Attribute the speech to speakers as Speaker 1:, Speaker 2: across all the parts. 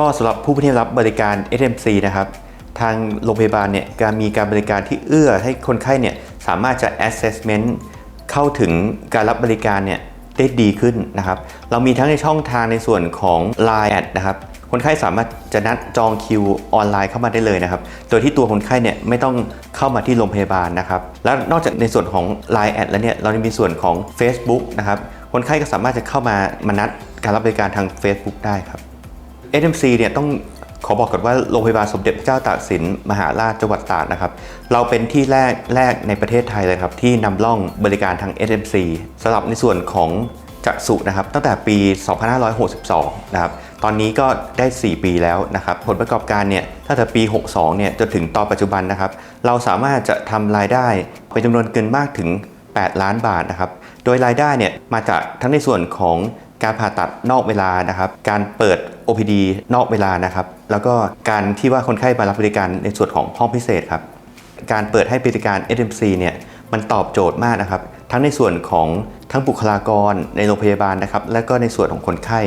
Speaker 1: ก็สำหรับผู้ที่รับบริการ SMC นะครับ ทางโรงพยาบาลเนี่ยการมีการบริการที่เอื้อให้คนไข้เนี่ยสามารถจะ assessment เข้าถึงการรับบริการเนี่ยได้ดีขึ้นนะครับ เรามีทั้งในช่องทางในส่วนของ Line แอดนะครับ คนไข้สามารถจะนัดจองคิวออนไลน์เข้ามาได้เลยนะครับ โดยที่ตัวคนไข้เนี่ยไม่ต้องเข้ามาที่โรงพยาบาลนะครับ แล้วนอกจากในส่วนของ Line แอดแล้วเนี่ยเรายังมีส่วนของ Facebook นะครับ คนไข้ก็สามารถจะเข้ามามานัดการรับบริการทาง Facebook ได้ครับ SMC เนี่ยต้องขอบอกก่อนว่าโรงพยาบาลสมเด็จพระเจ้าตากสินมหาราชจังหวัดตากนะครับ เราเป็นที่แรกแรกในประเทศไทยเลยครับ ที่นำร่องบริการทาง SMC สำหรับในส่วนของจักษุนะครับ ตั้งแต่ปี 2562 นะครับ ตอนนี้ก็ได้ 4 ปีแล้วนะครับ ผลประกอบการเนี่ยตั้งแต่ปี 62 เนี่ยจนถึงตอนปัจจุบันนะครับ เราสามารถจะทำรายได้เป็นจำนวนเงินมากถึง 8 ล้านบาทนะครับ โดยรายได้เนี่ยมาจากทั้งในส่วนของการผ่าตัดนอกเวลานะครับ การเปิด OPD นอกเวลานะครับ แล้วก็การที่ว่าคนไข้มารับบริการในส่วนของห้องพิเศษครับ การเปิดให้บริการ SMC เนี่ยมันตอบโจทย์มากนะครับ ทั้งในส่วนของทั้งบุคลากรในโรงพยาบาลนะครับ และก็ในส่วนของคนไข้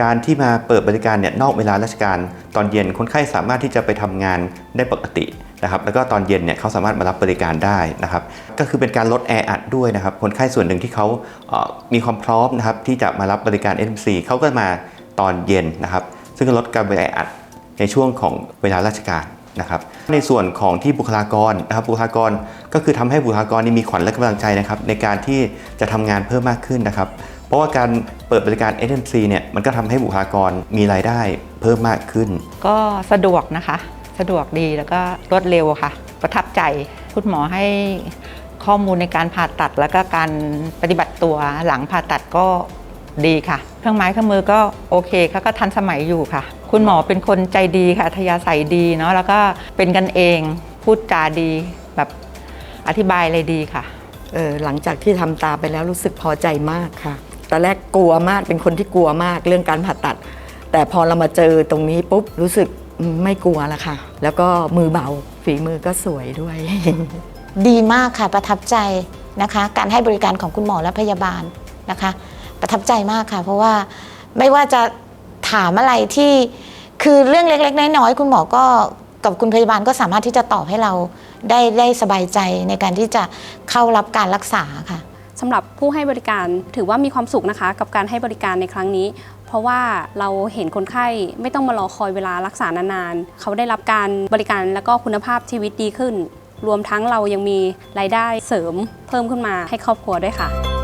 Speaker 1: การที่มาเปิดบริการเนี่ยนอกเวลาราชการ ตอนเย็นคนไข้สามารถที่จะไปทำงานได้ปกตินะครับ แล้วก็ตอนเย็นเนี่ยเขาสามารถมารับบริการได้นะครับ ก็คือเป็นการลดแออัดด้วยนะครับ คนไข้ส่วนหนึ่งที่เขามีความพร้อมนะครับที่จะมารับบริการ SMC เขาก็มา ตอนเย็นนะครับ ซึ่งลดการแออัดในช่วงของเวลาราชการนะครับ ในส่วนของที่บุคลากรนะครับ บุคลากรก็คือทำให้บุคลากรนี่มีขวัญและกำลังใจนะครับ ในการที่จะทำงานเพิ่มมากขึ้นนะครับ เพราะว่าการเปิดบริการ SMC เนี่ยมันก็ทำให้บุคลากรมีรายได้เพิ่มมากขึ้น
Speaker 2: ก็สะดวกนะคะ สะดวกดีแล้วก็รวดเร็วค่ะ ประทับใจคุณหมอให้ข้อมูลในการผ่าตัดแล้วก็การปฏิบัติตัวหลังผ่าตัดก็ ดีค่ะ เครื่องไม้เครื่องมือก็โอเคค่ะก็ทันสมัยอยู่ค่ะ คุณหมอเป็นคนใจดีค่ะอัธยาศัยดีเนาะแล้วก็เป็นกันเองพูดจาดีแบบอธิบายอะไรดีค่ะ
Speaker 3: เออหลังจากที่ทำตาไปแล้วรู้สึกพอใจมากค่ะ ตอนแรกกลัวมากเป็นคนที่กลัวมากเรื่องการผ่าตัด แต่พอเรามาเจอตรงนี้ปุ๊บรู้สึกอืมไม่กลัวแล้วค่ะ แล้วก็มือเบาฝีมือก็สวยด้วย
Speaker 4: ดีมากค่ะประทับใจนะคะ การให้บริการของคุณหมอและพยาบาลนะคะประ ทับใจมากค่ะ เพราะว่าไม่ว่าจะถามอะไรที่คือเรื่องเล็ก ๆ น้อยๆคุณหมอก็กับคุณพยาบาลก็สามารถที่จะตอบให้เราได้ได้สบายใจในการที่จะเข้ารับการรักษาค่ะ
Speaker 5: สำหรับผู้ให้บริการถือว่ามีความสุขนะคะ กับการให้บริการในครั้งนี้ เพราะว่าเราเห็นคนไข้ไม่ต้องมารอคอยเวลารักษานานๆ เขาได้รับการบริการแล้วก็คุณภาพชีวิตดีขึ้น รวมทั้งเรายังมีรายได้เสริมเพิ่มขึ้นมาให้ครอบครัวด้วยค่ะ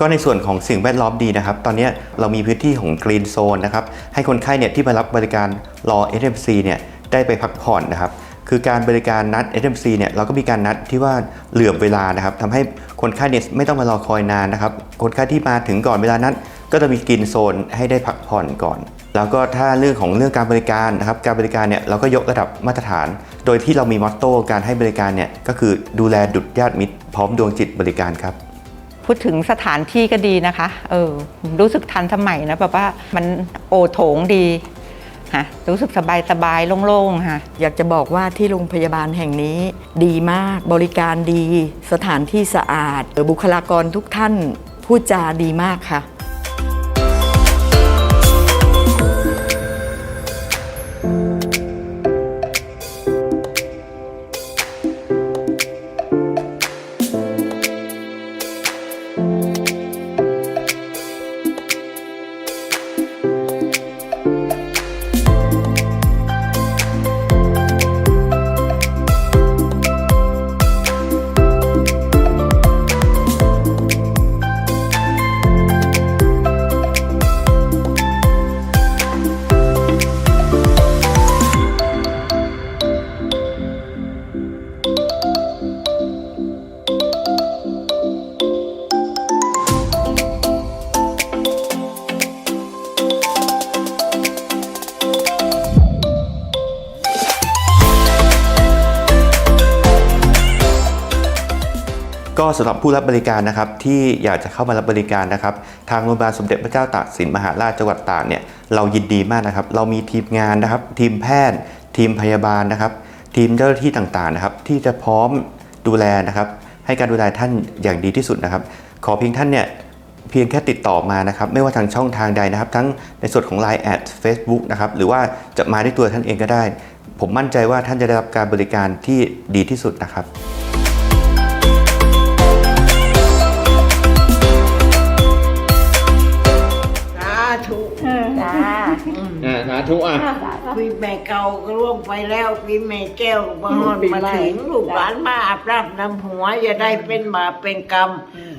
Speaker 1: ก็ในส่วนของสิ่งแวดล้อมดีนะครับ ตอนนี้เรามีพื้นที่ของกรีนโซนนะครับ ให้คนไข้เนี่ยที่มารับบริการรอ SMC เนี่ยได้ไปพักผ่อนนะครับคือการบริการนัด SMC เนี่ยเราก็มีการนัดที่ว่าเหลื่อมเวลานะครับทำให้คนไข้เนี่ยไม่ต้องมารอคอยนานนะครับ คนไข้ที่มาถึงก่อนเวลานัดก็จะมีกรีนโซนให้ได้พักผ่อนก่อน แล้วก็ถ้าเรื่องของเรื่องการบริการนะครับ การบริการเนี่ยเราก็ยกระดับมาตรฐาน โดยที่เรามีมอตโต้การให้บริการเนี่ยก็คือดูแลดุจญาติมิตรพร้อมดวงจิตบริการครับ
Speaker 2: พูดถึงสถานที่ก็ดีนะคะ เออ รู้สึกทันสมัยนะแบบว่ามันโอโถงดีฮะรู้สึกสบายสบายโล่งๆค่ะ
Speaker 3: อยากจะบอกว่าที่โรงพยาบาลแห่งนี้ ดีมากบริการดี สถานที่สะอาดออบุคลากรทุกท่านพูดจาดีมากค่ะ
Speaker 1: ก็สำหรับผู้รับบริการนะครับที่อยากจะเข้ามารับบริการนะครับ ทางโรงพยาบาลสมเด็จพระเจ้าตากสินมหาราชจังหวัดตากเนี่ยเรายินดีมากนะครับ เรามีทีมงานนะครับ ทีมแพทย์ ทีมพยาบาลนะครับ ทีมเจ้าหน้าที่ต่างๆนะครับ ที่จะพร้อมดูแลนะครับ ให้การดูแลท่านอย่างดีที่สุดนะครับ ขอเพียงท่านเนี่ยเพียงแค่ติดต่อมานะครับ ไม่ว่าทางช่องทางใดนะครับ ทั้งในส่วนของ Line แอด Facebook นะครับหรือว่าจะมาด้วยตัวท่านเองก็ได้ ผมมั่นใจว่าท่านจะได้รับการบริการที่ดีที่สุดนะครับ
Speaker 4: จ้า
Speaker 1: สาธุอะ
Speaker 6: ปีแม่เก่าก็ล่วงไปแล้วปีแม่แก้วบางฮอนมาถึงลูกหลานมาอาบน้ำนำหัวอย่าได้เป็นบาปเป็นกรรม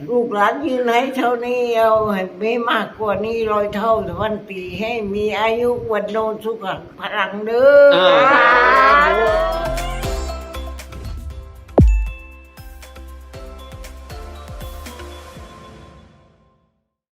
Speaker 6: ลูกหลานยืนให้เท่านี้เอาให้ไม่มากกว่านี้ร้อยเท่าพันปีให้มีอายุวันโนสุขพลังเด้อ